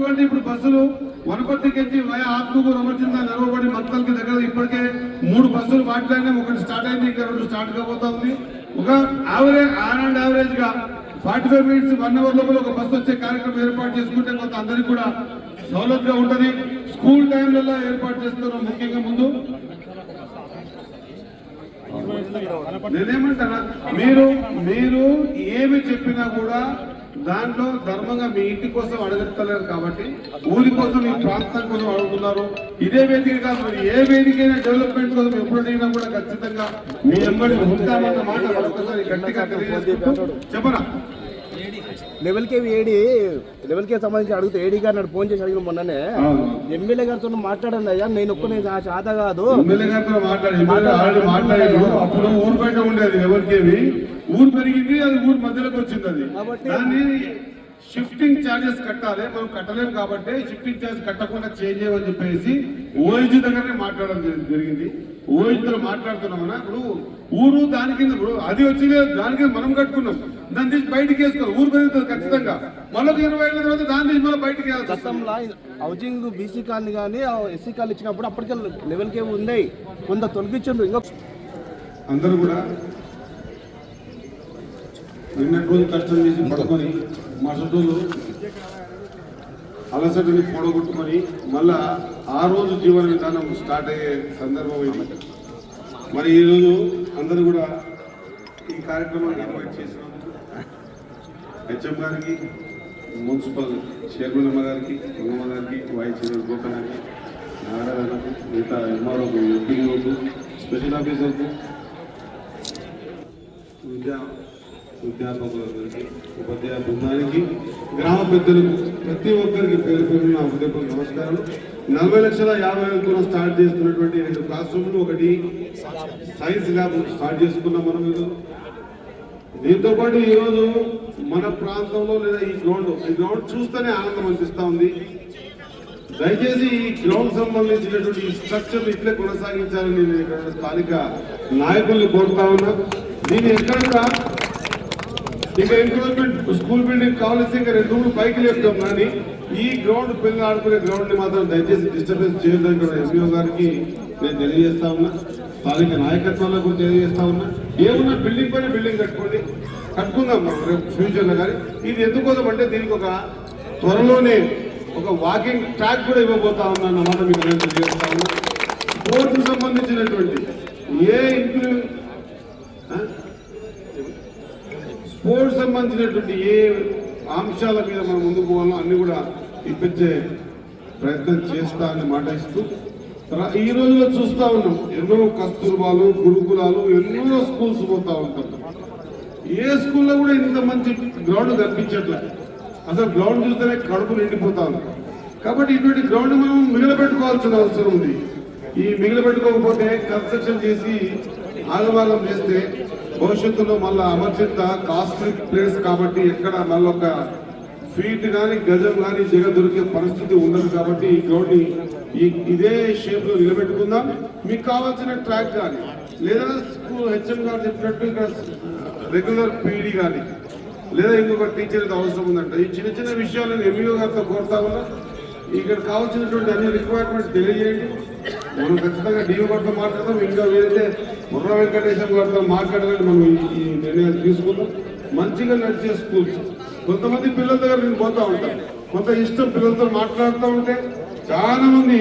చూడండి ఇప్పుడు బస్సులు. వనపర్తికెచ్చి వయ ఆత్మకు రమచింద నిలవబడి మత్తలకి దగ్గర ఇప్పటికే మూడు బస్సులు మాట్లాడినా ఒకటి స్టార్ట్ అయింది ఇంకా రెండు స్టార్ట్ కాబోతా ఉంది. ఒక యావరేజ్ ఆన్ అండ్ యావరేజ్గా forty five minutes one hour లోపల ఒక బస్సు వచ్చే కార్యక్రమం ఏర్పాటు చేసుకుంటే కొంత అందరికి కూడా సౌలభ్యంగా ఉంటుంది. స్కూల్ టైంలలో ఏర్పాటు చేస్తున్నాం ముఖ్యంగా ముందు. నేనేమంటారా మీరు మీరు ఏమి చెప్పినా కూడా దాంట్లో ధర్మంగా మీ ఇంటి కోసం అడగలేరు కాబట్టి ఊరి కోసం ఈ ప్రాంతం కోసం అడుగుతున్నారు. ఇదే వేదిక కాదు మరి ఏ వేదికైనా డెవలప్మెంట్ కోసం ఎప్పుడు అడిగినా కూడా ఖచ్చితంగా మీ ఎంబడి ఉంటామన్న మాట మరొకసారి గట్టిగా చెప్పరా లెవెల్ కే ఏడి లెవెల్ కే సంబంధించి అడిగితే ఏడీ గారు నాడు ఫోన్ చేసి అడిగిన మొన్ననే. ఎమ్మెల్యే గారితో మాట్లాడండి అయ్యా నేను ఒక్కనే చా- చేత కాదు. ఎమ్మెల్యే గారితో మాట్లాడి అప్పుడు ఊరు బయట ఉండేది ఎవరికేవి ఊరు పెరిగింది అది ఊరు మధ్యలోకి వచ్చింది అది. దాన్ని షిఫ్టింగ్ ఛార్జెస్ కట్టాలి మనం కట్టలేము కాబట్టి షిఫ్టింగ్ ఛార్జ్ కట్టకుండా చేంజ్ చేయమని చెప్పేసి ఓఎన్జీ దగ్గరనే మాట్లాడడం జరి- జరిగింది. ఓఎన్జీతో మాట్లాడుతున్నామన్నా ఇప్పుడు ఊరు దాని కింద ఇప్పుడు అది వచ్చింది దాని కింద మనం కట్టుకున్నాం. దాన్ని తీసి బయటికి వేసుకోవాలి. ఊరు పెరుగుతుంది ఖచ్చితంగా. మళ్ళీ ఇరవై ఏళ్ళ తర్వాత దాన్ని తీసి మళ్ళీ బయటికి. గతంలో హౌసింగ్ బీసీ కాలనీ కానీ ఎస్సీ కాలనీ ఇచ్చినప్పుడు అప్పటికే లెవెల్ కే ఉన్నాయి కొంత తొలగించండు. ఇంకా అందరూ కూడా నిన్నటి రోజు కష్టం చేసి పడుకొని మరుసటి రోజు అలసటని పొడగొట్టుకొని మళ్ళా ఆ రోజు జీవన విధానం స్టార్ట్ అయ్యే సందర్భం ఇది. మరి ఈరోజు అందరూ కూడా ఈ కార్యక్రమాన్ని ఇన్వైట్ చేసినందుకు హెచ్ఎం గారికి మున్సిపల్ చైర్మన్ అమ్మ గారికి అమ్మమ్మ గారికి వైస్ చైర్మన్ గోపనానికి నారాయణకు మిగతా ఎంఆర్ఓకు ఎంపీఓకు స్పెషల్ ఆఫీసర్కు విద్యా విద్యార్థులందరికీ ఉపాధ్యాయ బృందానికి గ్రామ పెద్దలకు ప్రతి ఒక్కరికి పేరు పేరు నా హృదయపూర్వక నమస్కారం నలభై లక్షల యాభై వేలతో స్టార్ట్ చేస్తున్నటువంటి రెండు క్లాస్ రూమ్లు ఒకటి సైన్స్ ల్యాబ్ స్టార్ట్ చేసుకున్నాం మనం దీంతో పాటు ఈరోజు మన ప్రాంతంలో లేదా ఈ గ్రౌండ్ ఈ గ్రౌండ్ చూస్తేనే ఆనందం అనిపిస్తూ ఉంది. దయచేసి ఈ గ్రౌండ్ సంబంధించినటువంటి ఈ స్ట్రక్చర్ ఇట్లే కొనసాగించాలని నేను ఇక్కడ స్థానిక నాయకుల్ని కోరుతా ఉన్నా. దీన్ని ఎక్కడ కూడా ఇక ఎంక్రోచ్మెంట్ స్కూల్ బిల్డింగ్ కావాల్సి ఇంకా రెండు మూడు పైకి లేపుతాం కానీ ఈ గ్రౌండ్ పిల్లలు ఆడుకునే గ్రౌండ్ని మాత్రం దయచేసి డిస్టర్బెన్స్ చేయడం ఎంపీఓ గారికి నేను తెలియజేస్తా ఉన్నా. స్థానిక నాయకత్వాలకు కూడా తెలియజేస్తా ఉన్నా. ఏమున్నా బిల్డింగ్ పైన బిల్డింగ్ కట్టుకోండి. కట్టుకుందాం రేపు ఫ్యూచర్లో కానీ. ఇది ఎందుకోసం అంటే దీనికి ఒక త్వరలోనే ఒక వాకింగ్ ట్రాక్ కూడా ఇవ్వబోతా ఉన్నా అన్నమాట మీకు నేను తెలియజేస్తా ఉన్నా. స్పోర్ట్స్ సంబంధించినటువంటి ఏ ఇంక్లూ స్పోర్ట్స్ సంబంధించినటువంటి ఏ అంశాల మీద మనం ముందుకు పోవాలో అన్ని కూడా ఇప్పించే ప్రయత్నం చేస్తా అని మాట ఇస్తూ ఈ రోజుల్లో చూస్తా ఉన్నాం ఎన్నో కస్తూర్బాలు గురుకులాలు ఎన్నో స్కూల్స్ పోతా ఉంటాం. ఏ స్కూల్లో కూడా ఇంత మంచి గ్రౌండ్ కనిపించట్లే. అసలు గ్రౌండ్ చూస్తేనే కడుపు నిండిపోతా ఉంది. కాబట్టి ఇటువంటి గ్రౌండ్ మనం మిగిలిపెట్టుకోవాల్సిన అవసరం ఉంది. ఈ మిగిలిపెట్టుకోకపోతే కన్స్ట్రక్షన్ చేసి ఆగమాగం చేస్తే భవిష్యత్తులో మళ్ళీ అమర్చింత కాస్ట్లీ ప్లేస్ కాబట్టి ఎక్కడ మళ్ళీ ఒక ఫీట్ కానీ గజం కానీ జగ దొరికే పరిస్థితి ఉండదు కాబట్టి ఈ గ్రౌండ్ని ఇదే షేప్లో నిలబెట్టుకుందాం. మీకు కావాల్సిన ట్రాక్ కానీ లేదా స్కూల్ హెచ్ఎం గారు చెప్పినట్టు ఇక్కడ రెగ్యులర్ పీడీ కానీ లేదా ఇంకొక టీచర్ అవసరం ఉందంట. ఈ చిన్న చిన్న విషయాలను ఎంఈఓ గారితో కోరుతా ఉన్నా. ఇక్కడ కావాల్సినటువంటి అన్ని రిక్వైర్మెంట్స్ తెలియజేయండి. మనం ఖచ్చితంగా డిఓ గారితో మాట్లాడదాం ఇంకా వేరే ముర్ర వెంకటేశ్వర గారితో మాట్లాడాలని మనం ఈ- నిర్ణయాలు తీసుకుందాం. మంచిగా నడిచే స్కూల్స్. కొంతమంది పిల్లల దగ్గర నేను పోతా ఉంటాను కొంత ఇష్టం పిల్లలతో మాట్లాడుతూ ఉంటే చాలా మంది